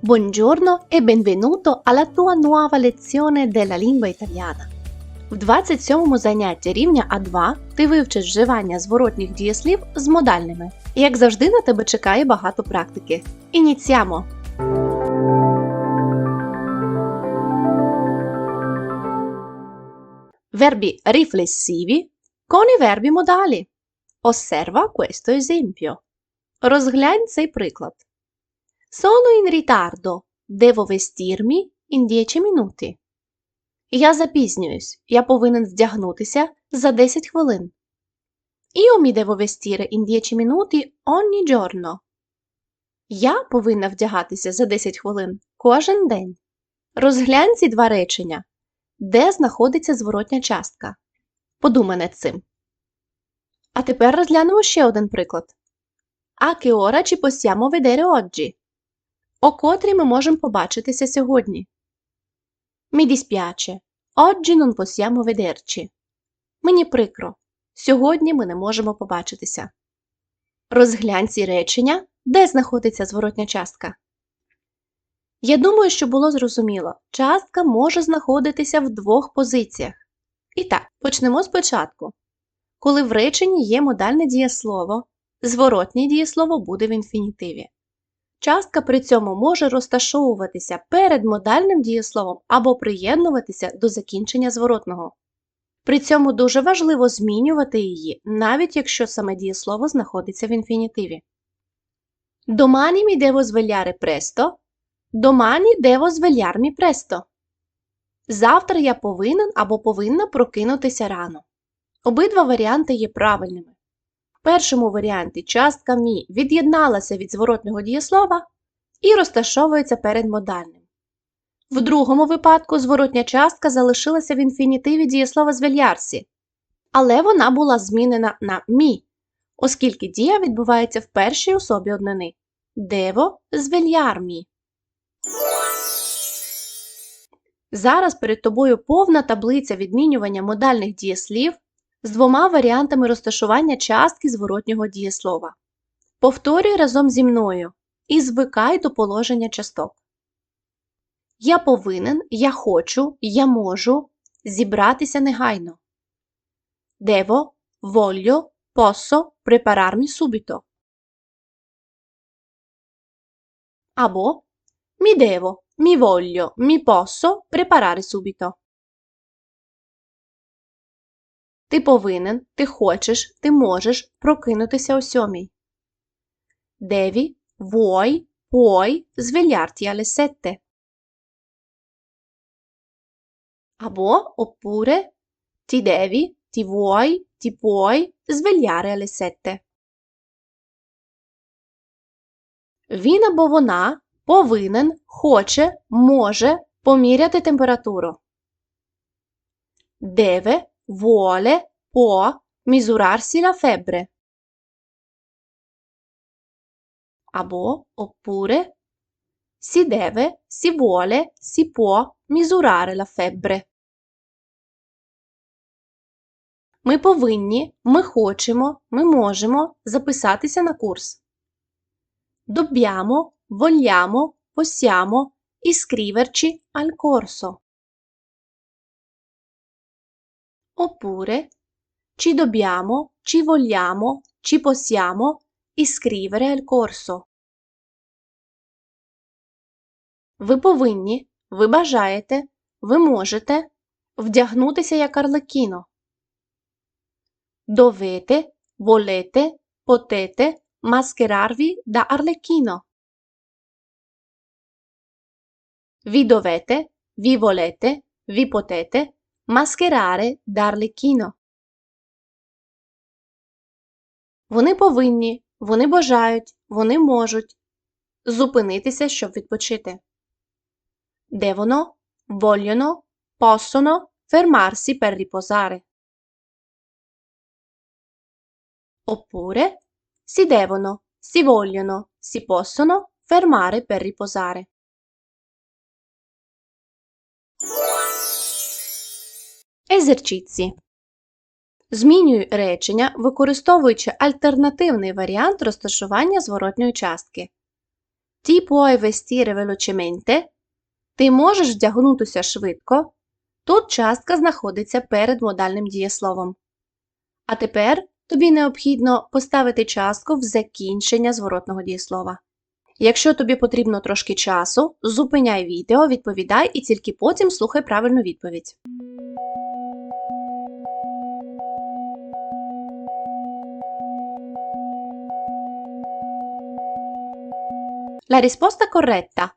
Buongiorno e benvenuto alla tua nuova lezione della lingua italiana. В 27-му занятті рівня А2 ти вивчиш вживання зворотніх дієслів з модальними. Як завжди, на тебе чекає багато практики. Ініціамо! Verbi riflessivi con i verbi modali. Osserva questo esempio. Розглянь цей приклад. Sono in ritardo. Devo vestirmi in 10 minuti. Я запізнююсь. Я повинен вдягнутися за 10 хвилин. Io mi devo vestire in 10 minuti ogni giorno. Я повинна вдягатися за 10 хвилин кожен день. Розглянь ці два речення. Де знаходиться зворотня частка? Подумай над цим. А тепер розглянемо ще один приклад. А che ora ci possiamo vedere oggi? О котрій ми можемо побачитися сьогодні. Mi dispiace. Oggi non possiamo vederci. Мені прикро. Сьогодні ми не можемо побачитися. Розглянь ці речення, де знаходиться зворотня частка. Я думаю, що було зрозуміло. Частка може знаходитися в двох позиціях. І так, почнемо спочатку. Коли в реченні є модальне дієслово, зворотнє дієслово буде в інфінітиві. Частка при цьому може розташовуватися перед модальним дієсловом або приєднуватися до закінчення зворотного. При цьому дуже важливо змінювати її, навіть якщо саме дієслово знаходиться в інфінітиві. Domani mi devo svegliare presto. Domani devo svegliarmi presto. Завтра я повинен або повинна прокинутися рано. Обидва варіанти є правильними. Першому варіанті частка мі від'єдналася від зворотного дієслова і розташовується перед модальним. В другому випадку зворотня частка залишилася в інфінітиві дієслова звельярсі, але вона була змінена на мі, оскільки дія відбувається в першій особі однини. Дево звельярмі. Зараз перед тобою повна таблиця відмінювання модальних дієслів з двома варіантами розташування частки зворотнього дієслова. Повторюй разом зі мною і звикай до положення часток. Я повинен, я хочу, я можу зібратися негайно. Devo, voglio, posso prepararmi subito. Або mi devo, mi voglio, mi posso preparare subito. Ти повинен, ти хочеш, ти можеш прокинутися о сьомій. Devi, vuoi, puoi svegliarti alle. Або oppure ti devi, ti vuoi, ti puoi svegliare alle. Він або вона повинен, хоче, може поміряти температуру. Deve, vuole, può misurarsi la febbre. Або, oppure, si deve, si vuole, si può misurare la febbre. Ми повинні, ми хочемо, ми можемо записатися на курс. Dobbiamo, vogliamo, possiamo iscriverci al corso. Oppure ci dobbiamo, ci vogliamo, ci possiamo iscrivere al corso. Ви повинні, ви бажаєте, ви можете вдягнутися як. Dovete, volete, potete mascherarvi da arlecchino. Vi dovete, vi volete, vi potete arlecchino. Вони повинні, вони бажають, вони можуть зупинитися, щоб відпочити. Fermarsi per riposare. Oppure si devono, si vogliono, si possono fermare per riposare. Esercizi. Змінюй речення, використовуючи альтернативний варіант розташування зворотньої частки. Ti puoi vestire velocemente. Ти можеш вдягнутися швидко. Тут частка знаходиться перед модальним дієсловом. А тепер тобі необхідно поставити частку в закінчення зворотного дієслова. Якщо тобі потрібно трошки часу, зупиняй відео, відповідай і тільки потім слухай правильну відповідь. La risposta corretta.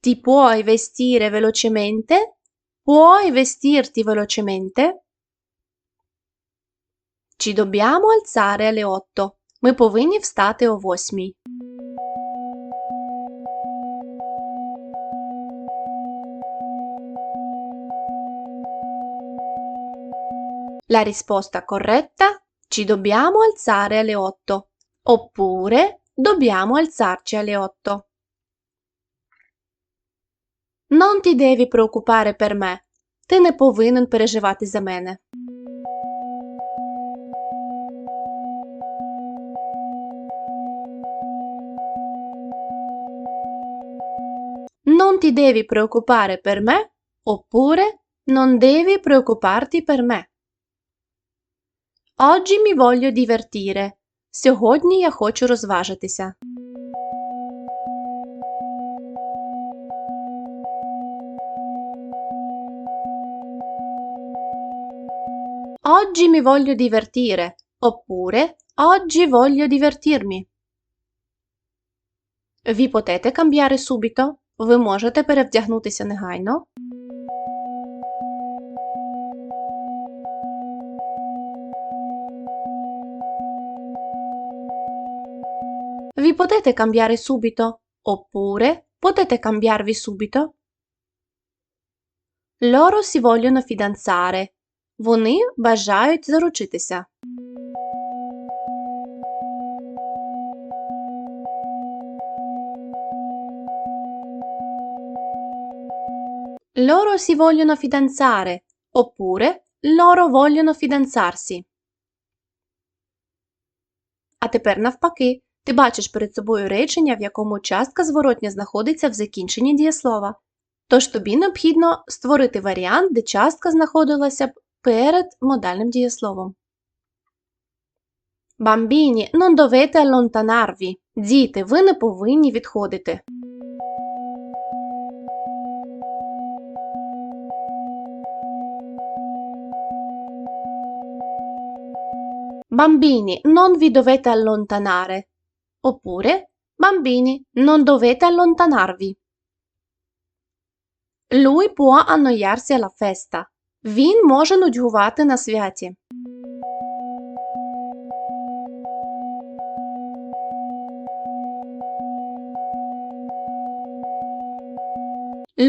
Ti puoi vestire velocemente? Puoi vestirti velocemente? Ci dobbiamo alzare alle 8. Ми повинні встати о 8. La risposta corretta ci dobbiamo alzare alle 8 oppure dobbiamo alzarci alle 8. Non ti devi preoccupare per me. Ти не повинен переживати за мене. Non ti devi preoccupare per me oppure non devi preoccuparti per me. Oggi mi voglio divertire. Сьогодні я хочу розважитися. Oggi mi voglio divertire oppure oggi voglio divertirmi. Ви potete cambiare subito? Ви можете перевдягнутися негайно. Vi potete cambiare subito? Oppure potete cambiarvi subito? Loro si vogliono fidanzare. Вони бажають заручитися. Loro si vogliono fidanzare oppure loro vogliono fidanzarsi. А тепер навпаки, ти бачиш перед собою речення, в якому частка зворотня знаходиться в закінченні дієслова. Тож тобі необхідно створити варіант, де частка знаходилася б перед модальним дієсловом. Bambini, non dovete allontanarvi. Діти, ви не повинні відходити. Bambini, non vi dovete allontanare. Oppure, bambini, non dovete allontanarvi. Lui può annoiarsi alla festa. Він може нудьгувати на святі.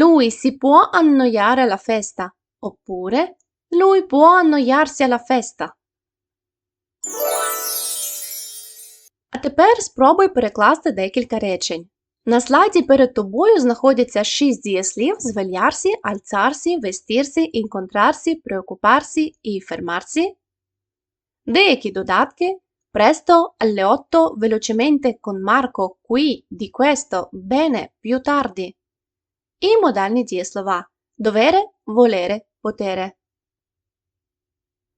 Lui si può annoiare alla festa. Oppure, lui può annoiarsi alla festa. А тепер спробуй перекласти декілька речень. На слайді перед тобою знаходяться шість дієслів з вельярсі, альцарсі, вестірсі, інконтрарсі, преокупарсі і фермарсі. Деякі додатки presto, alle velocemente, con qui, di questo, bene, più tardi. І модальні дієслова довере, волере, потере.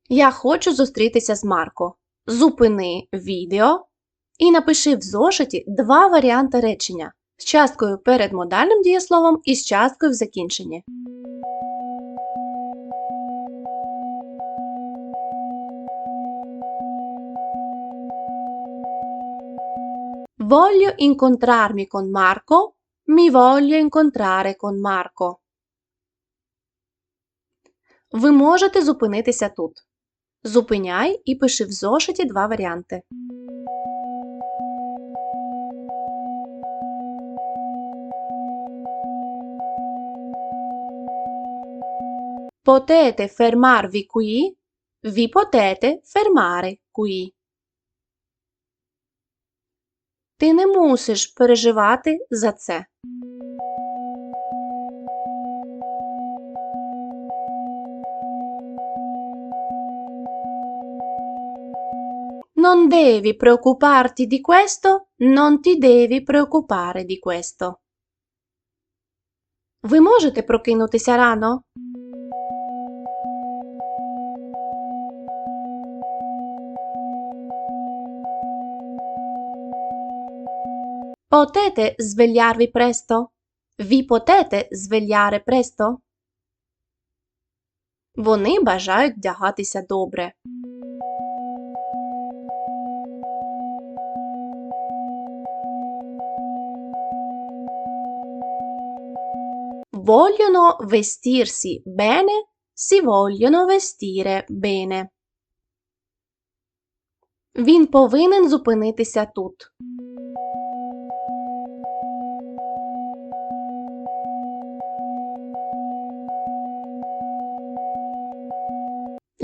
Я хочу зустрітися з Марко. Зупини відео і напиши в зошиті два варіанти речення з часткою перед модальним дієсловом і з часткою в закінченні. Voglio incontrarmi con Marco. Mi voglio incontrare con Marco. Ви можете зупинитися тут. Зупиняй і пиши в зошиті два варіанти. Potete fermarvi qui? Vi potete fermare qui. Ти не мусиш переживати за це. Non devi preoccuparti di questo Non ti devi preoccupare di questo. Ви можете прокинутися рано? Vi potete svegliare presto? Вони бажають вдягатися добре. Vogliono vestirsi bene, vestire bene. Він повинен зупинитися тут.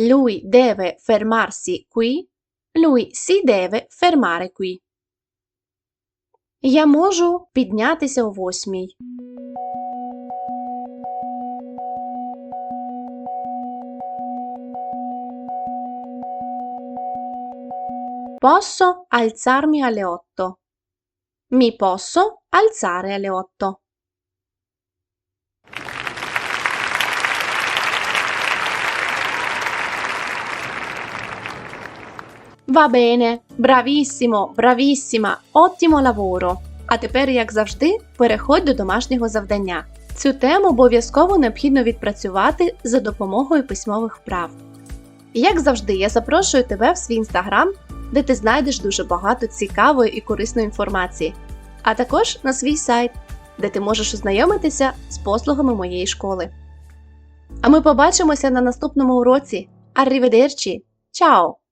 Lui deve fermarsi qui. Lui si deve fermare qui. Я можу піднятися о восьмій. Posso alzarmi alle otto. Mi posso alzare alle otto. Va bene, bravissimo, bravissima, ottimo lavoro. А тепер, як завжди, переходь до домашнього завдання. Цю тему обов'язково необхідно відпрацювати за допомогою письмових вправ. Як завжди, я запрошую тебе в свій інстаграм, де ти знайдеш дуже багато цікавої і корисної інформації, а також на свій сайт, де ти можеш ознайомитися з послугами моєї школи. А ми побачимося на наступному уроці. Arrivederci! Ciao!